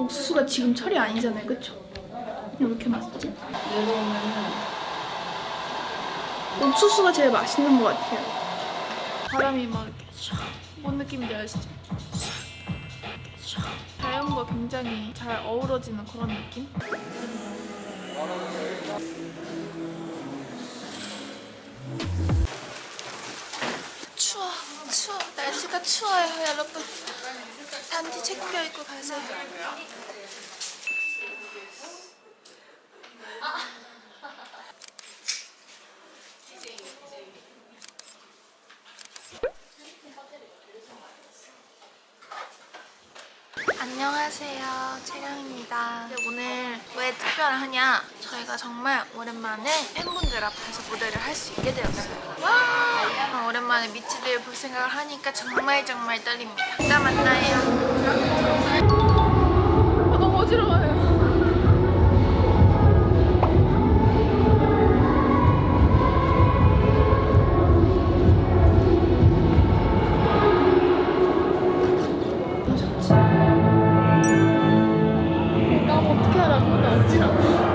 옥수수가 지금 철이 아니잖아요, 그쵸? 왜 이렇게 맛있지? 옥수수가 제일 맛있는 것 같아요. 바람이 막 이렇게 샥, 뭔 느낌인지 아시죠? 샥. 자연과 굉장히 잘 어우러지는 그런 느낌? 추워, 추워. 날씨가 추워요, 여러분. 단디 챙겨 입고 가세요. 안녕하세요. 채령입니다. 오늘 왜 특별하냐? 저희가 정말 오랜만에 팬분들 앞에서 무대를 할 수 있게 되었어요. 와! 오랜만에 미치들 볼 생각을 하니까 정말 정말 떨립니다. 이따 만나요. 좋지. 나어